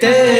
ਤੇਰੇ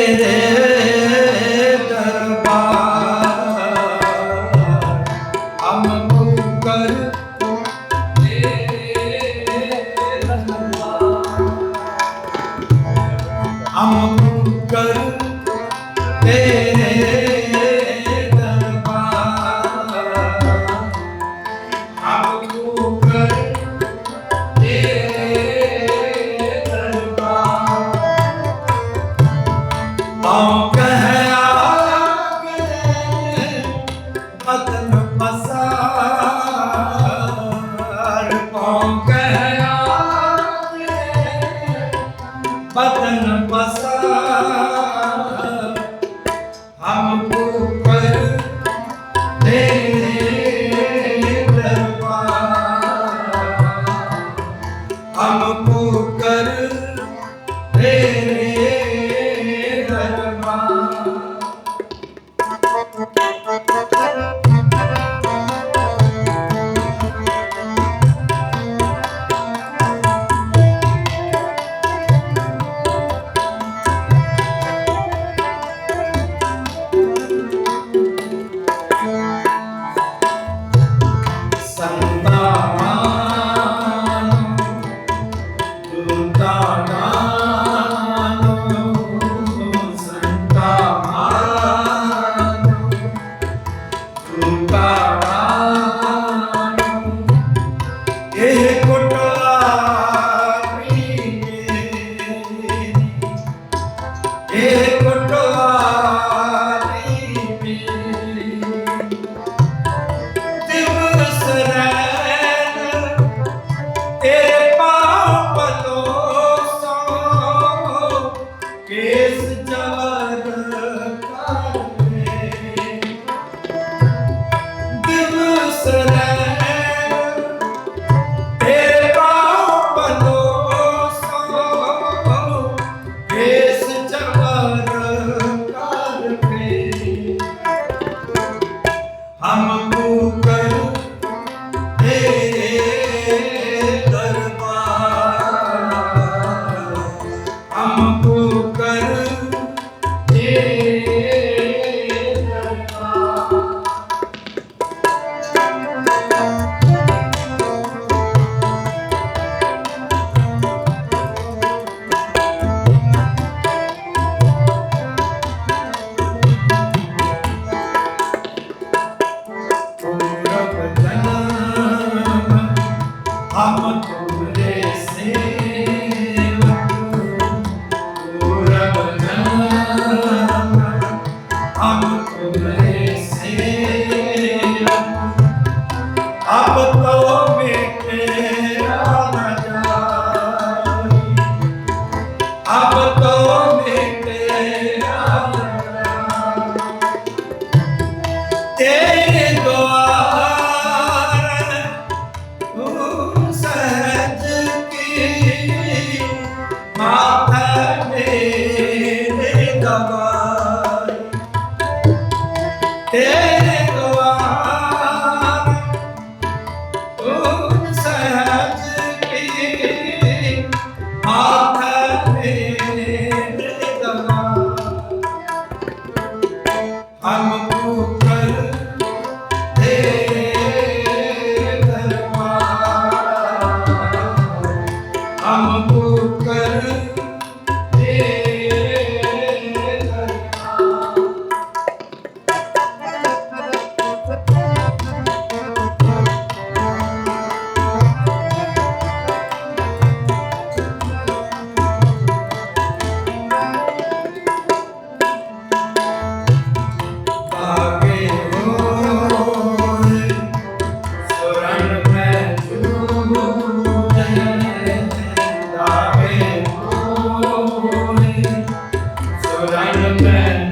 ਮੈਂ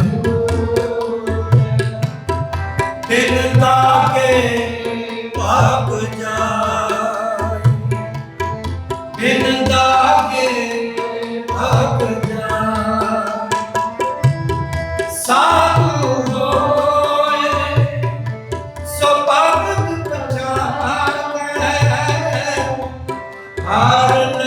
ਦਿਨ ਤਾਕੇ ਪਾਪ ਜਾਈ ਦਿਨ ਤਾਕੇ ਪਾਪ ਜਾਈ ਸਾਧੂ ਹੋਏ ਸੋ ਪਾਪ ਪਛਾਣੇ ਹਰ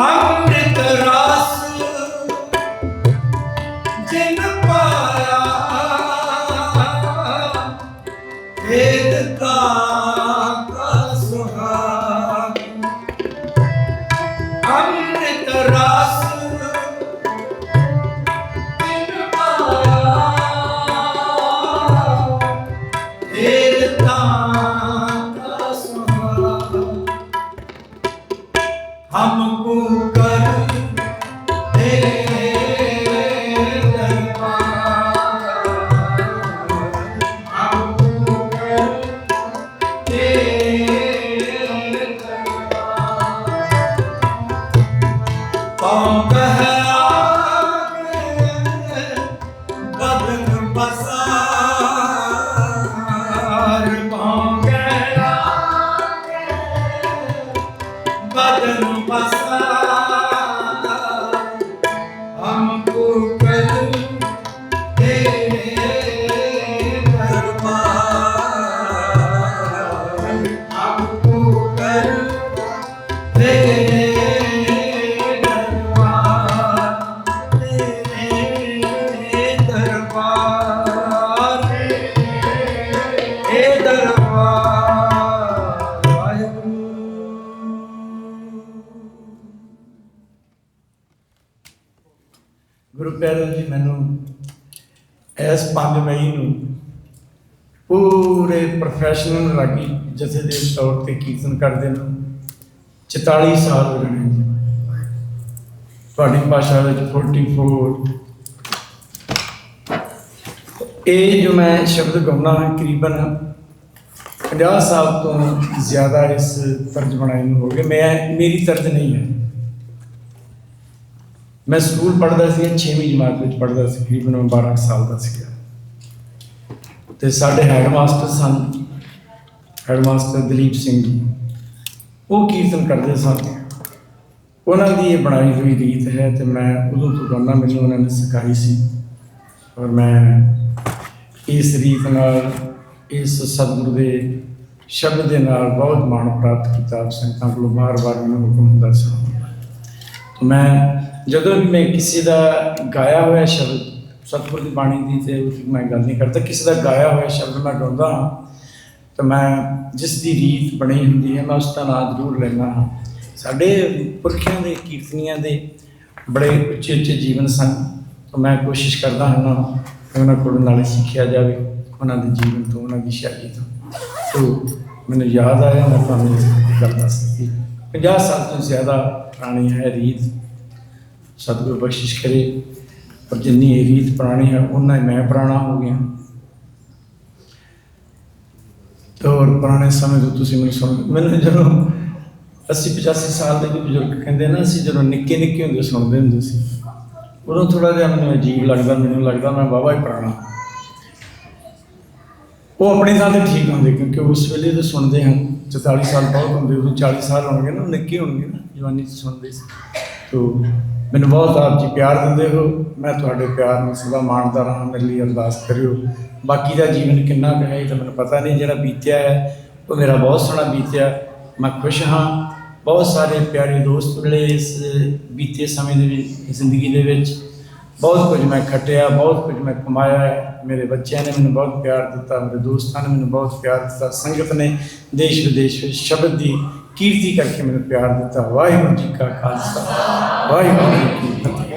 あ ਪਾਉ ਕਹਿ ਗੁਰੂ ਪਿਆਰੇ ਜੀ, ਮੈਨੂੰ ਇਸ 5 ਮਈ ਨੂੰ ਪੂਰੇ ਪ੍ਰੋਫੈਸ਼ਨਲ ਰਾਗੀ ਜਥੇ ਦੇ ਤੌਰ ਤੇ ਕੀਰਤਨ ਕਰਦੇ ਨੂੰ। 44 ਸਾਲ ਹੋ ਗਏ ਨੇ। ਤੁਹਾਡੀ ਭਾਸ਼ਾ ਵਿੱਚ 44 ਇਹ ਜੋ ਮੈਂ ਸ਼ਬਦ ਗਾਉਣਾ ਹੈ ਕਰੀਬਨ 50 ਸਾਲ ਤੋਂ ਜ਼ਿਆਦਾ ਇਸ ਤਰਜ ਬਣਾਈ ਨੂੰ ਹੋ ਗਏ। ਮੈਂ, ਮੇਰੀ ਤਰਜ ਨਹੀਂ ਹੈ। ਮੈਂ ਸਕੂਲ ਪੜ੍ਹਦਾ ਸੀ 6ਵੀਂ ਜਮਾਤ ਵਿੱਚ ਪੜ੍ਹਦਾ ਸੀ, ਤਕਰੀਬਨ ਮੈਂ 12 ਕੁ ਸਾਲ ਦਾ ਸੀਗਾ। ਤੇ ਸਾਡੇ ਹੈਡਮਾਸਟਰ ਸਨ, ਹੈਡਮਾਸਟਰ ਦਲੀਪ ਸਿੰਘ ਜੀ। ਉਹ ਕੀਰਤਨ ਕਰਦੇ ਸਨ। ਉਹਨਾਂ ਦੀ ਇਹ ਬਣਾਈ ਹੋਈ ਰੀਤ ਹੈ ਤੇ ਮੈਂ ਉਦੋਂ ਤੋਂ ਗਾਉਣਾ ਮੈਨੂੰ ਉਹਨਾਂ ਨੇ ਸਿਖਾਈ ਸੀ। ਔਰ ਮੈਂ ਇਸ ਰੀਤ ਨਾਲ, ਇਸ ਸਤਿਗੁਰੂ ਦੇ ਸ਼ਬਦ ਦੇ ਨਾਲ ਬਹੁਤ ਮਾਣ ਪ੍ਰਾਪਤ ਕੀਤਾ। ਸੰਗਤਾਂ ਕੋਲੋਂ ਬਾਰ-ਬਾਰ ਮੈਨੂੰ ਹੁਕਮ ਹੁੰਦਾ ਸੀ। ਮੈਂ ਜਦੋਂ ਵੀ ਮੈਂ ਕਿਸੇ ਦਾ ਗਾਇਆ ਹੋਇਆ ਸ਼ਬਦ, ਸਤਿਗੁਰ ਦੀ ਬਾਣੀ ਦੀ ਤੇ ਉਸ ਮੈਂ ਗੱਲ ਨਹੀਂ ਕਰਦਾ, ਕਿਸੇ ਦਾ ਗਾਇਆ ਹੋਇਆ ਸ਼ਬਦ ਮੈਂ ਗਾਉਂਦਾ ਹਾਂ, ਤਾਂ ਮੈਂ ਜਿਸ ਦੀ ਰੀਤ ਬਣੀ ਹੁੰਦੀ ਹੈ, ਮੈਂ ਉਸ ਦਾ ਨਾਂ ਜ਼ਰੂਰ ਲੈਂਦਾ ਹਾਂ। ਸਾਡੇ ਪੁਰਖਿਆਂ ਦੇ ਕੀਰਤਨੀਆਂ ਦੇ ਬੜੇ ਉੱਚੇ ਉੱਚੇ ਜੀਵਨ ਸਨ, ਤਾਂ ਮੈਂ ਕੋਸ਼ਿਸ਼ ਕਰਦਾ ਹਾਂ ਕਿ ਉਹਨਾਂ ਕੋਲੋਂ ਨਾਲੇ ਸਿੱਖਿਆ ਜਾਵੇ, ਉਹਨਾਂ ਦੇ ਜੀਵਨ ਤੋਂ, ਉਹਨਾਂ ਦੀ ਸ਼ੈਲੀ ਤੋਂ। ਤੋ ਮੈਨੂੰ ਯਾਦ ਆਇਆ, ਮੈਂ ਤੁਹਾਨੂੰ ਇਹ ਗੱਲ ਦੱਸ ਦਿੱਤੀ। 50 ਸਾਲ ਤੋਂ ਜ਼ਿਆਦਾ ਪੁਰਾਣੀ ਹੈ ਰੀਤ। ਸਤਿਗੁਰ ਬਖਸ਼ਿਸ਼ ਕਰੇ, ਪਰ ਜਿੰਨੀ ਇਹ ਰੀਤ ਪੁਰਾਣੀ ਹੈ ਉਹਨਾਂ ਹੀ ਮੈਂ ਪੁਰਾਣਾ ਹੋ ਗਿਆ। ਤੇ ਪੁਰਾਣੇ ਸਮੇਂ ਤੋਂ ਤੁਸੀਂ ਮੈਨੂੰ ਸੁਣ, ਮੈਨੂੰ ਜਦੋਂ 80 85 ਸਾਲ ਦੇ ਵੀ ਬਜ਼ੁਰਗ ਕਹਿੰਦੇ ਨਾ, ਅਸੀਂ ਜਦੋਂ ਨਿੱਕੇ ਨਿੱਕੇ ਹੁੰਦੇ ਸੁਣਦੇ ਹੁੰਦੇ ਸੀ, ਉਦੋਂ ਥੋੜਾ ਜਿਹਾ ਮੈਨੂੰ ਅਜੀਬ ਲੱਗਦਾ, ਮੈਨੂੰ ਲੱਗਦਾ ਮੈਂ ਬਾਬਾ ਹੀ ਪੁਰਾਣਾ। ਉਹ ਆਪਣੀ ਥਾਂ ਤੇ ਠੀਕ ਹੁੰਦੇ, ਕਿਉਂਕਿ ਉਸ ਵੇਲੇ ਤਾਂ ਸੁਣਦੇ ਹਨ 44 ਸਾਲ ਬਹੁਤ ਹੁੰਦੇ, ਉਦੋਂ 40 ਸਾਲ ਹੋਣਗੇ ਨਾ, ਨਿੱਕੇ ਹੋਣਗੇ ਨਾ, ਜਵਾਨੀ 'ਚ ਸੁਣਦੇ ਸੀ। ਤੋ ਮੈਨੂੰ ਬਹੁਤ ਆਪ ਜੀ ਪਿਆਰ ਦਿੰਦੇ ਹੋ। ਮੈਂ ਤੁਹਾਡੇ ਪਿਆਰ ਨੂੰ ਸਦਾ ਮਾਣਦਾ ਰਹਾਂ, ਮੇਰੇ ਲਈ ਅਰਦਾਸ ਕਰਿਓ। ਬਾਕੀ ਦਾ ਜੀਵਨ ਕਿੰਨਾ ਕੁ ਹੈ, ਇਹ ਤਾਂ ਮੈਨੂੰ ਪਤਾ ਨਹੀਂ, ਜਿਹੜਾ ਬੀਤਿਆ ਹੈ, ਉਹ ਮੇਰਾ ਬਹੁਤ ਸੋਹਣਾ ਬੀਤਿਆ। ਮੈਂ ਖੁਸ਼ ਹਾਂ। ਬਹੁਤ ਸਾਰੇ ਪਿਆਰੇ ਦੋਸਤ ਮਿਲੇ ਇਸ ਬੀਤੇ ਸਮੇਂ ਦੇ ਵਿੱਚ, ਜ਼ਿੰਦਗੀ ਦੇ ਵਿੱਚ। ਬਹੁਤ ਕੁਝ ਮੈਂ ਖੱਟਿਆ, ਬਹੁਤ ਕੁਝ ਮੈਂ ਕਮਾਇਆ ਮੇਰੇ ਬੱਚਿਆਂ ਨੇ ਮੈਨੂੰ ਬਹੁਤ ਪਿਆਰ ਦਿੱਤਾ, ਮੇਰੇ ਦੋਸਤਾਂ ਨੇ ਮੈਨੂੰ ਬਹੁਤ ਪਿਆਰ ਦਿੱਤਾ। ਸੰਗਤ ਨੇ ਦੇਸ਼ ਵਿਦੇਸ਼ ਵਿੱਚ ਸ਼ਬਦ ਦੀ ਕੀਰਤੀ ਕਰਕੇ ਮੈਨੂੰ ਪਿਆਰ ਦਿੱਤਾ। ਵਾਹਿਗੁਰੂ ਜੀ ਕਾ ਖਾਲਸਾ। ਵਾਹਿਗੁਰੂ ਜੀ ਕੀ ਫਤਿਹ